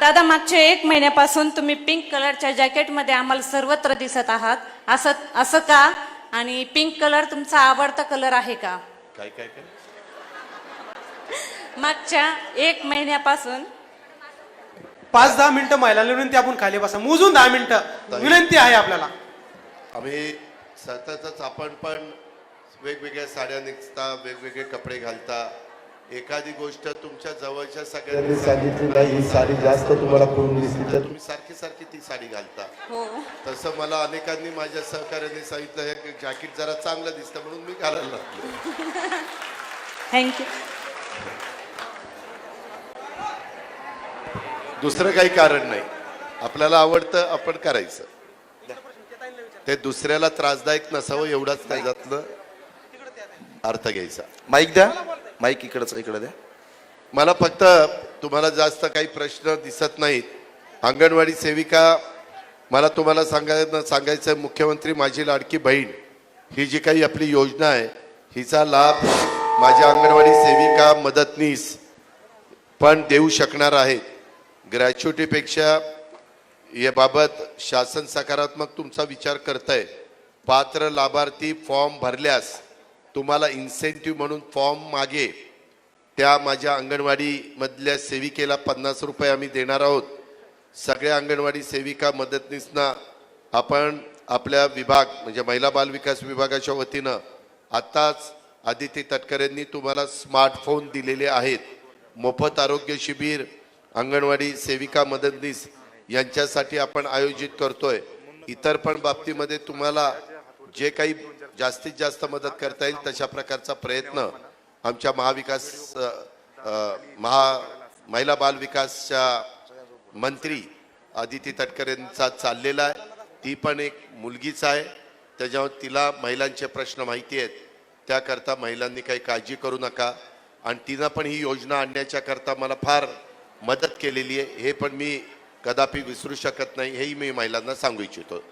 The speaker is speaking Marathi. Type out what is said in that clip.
दादा मागच्या एक महिन्यापासून तुम्ही पिंक कलरच्या जॅकेटमध्ये आम्हाला सर्वत्र दिसत आहात. असं असं का? आणि पिंक कलर तुमचा आवडता कलर आहे का? काय काय काय? मागच्या एक महिन्यापासून पाच दहा मिनिटं महिलांना विनंती आपण खाली बसा. मोजून दहा मिनिटं. विनंती आहे आपल्याला. आम्ही सततच आपण पण वेगवेगळ्या साड्या नेसता वेगवेगळे कपडे घालता. एखादी गोष्ट तुमच्या जवळच्या सगळ्यांनी सांगितली नाही ही साडी जास्त तुम्हाला करून दिसली तर तुम्ही सारखी सारखी ती साडी घालता. हो. तसं मला अनेकांनी माझ्या सहकार्याने सांगितलं हे जॅकेट जरा चांगलं दिसतं म्हणून मी घालायला लागलो. थँक्यू दुसरं काही कारण नाही. आपल्याला आवडतं आपण करायचं. ते दुसऱ्याला त्रासदायक नसावं एवढाच त्याच्यातलं अर्थ घ्यायचा. माईक द्या. माईक इकडंच इकडं द्या. मला फक्त तुम्हाला जास्त काही प्रश्न दिसत नाहीत. अंगणवाडी सेविका मला तुम्हाला सांगायला सांगायचं आहे, मुख्यमंत्री माझी लाडकी बहीण ही जी काही आपली योजना आहे हिचा लाभ माझ्या अंगणवाडी सेविका मदतनीस पण देऊ शकणार आहेत ग्रॅच्युटीपेक्षा याबाबत शासन सकारात्मक तुमचा विचार करत आहे पात्र लाभार्थी फॉर्म भरल्यास तुम्हाला इन्सेंटिव्ह म्हणून फॉर्म मागे. त्या माझ्या अंगणवाडीमधल्या सेविकेला पन्नास रुपये आम्ही देणार आहोत. सगळ्या अंगणवाडी सेविका मदतनीसना आपण आपल्या विभाग म्हणजे महिला बालविकास विभागाच्या वतीनं आत्ताच आदिती तटकरेंनी तुम्हाला स्मार्टफोन दिलेले आहेत. मोफत आरोग्य शिबिर अंगणवाडी सेविका मदतनीस यांच्यासाठी आपण आयोजित करतोय. इतर पण बाबतीमध्ये तुम्हाला जे काही जास्तीत जास्त मदत करता येईल तशा प्रकारचा प्रयत्न आमच्या महाविकास महा महिला बाल विकासच्या मंत्री आदिती तटकरेंचा चाललेला आहे. ती पण एक मुलगीच आहे. त्याच्यावर तिला महिलांचे प्रश्न माहिती आहेत. त्याकरता महिलांनी काही काळजी करू नका. आणि तिनं पण ही योजना आणण्याच्या करता मला फार मदत केलेली आहे. हे पण मी कदापि विसरू शकत नाही. हेही मी महिलांना सांगू इच्छितो.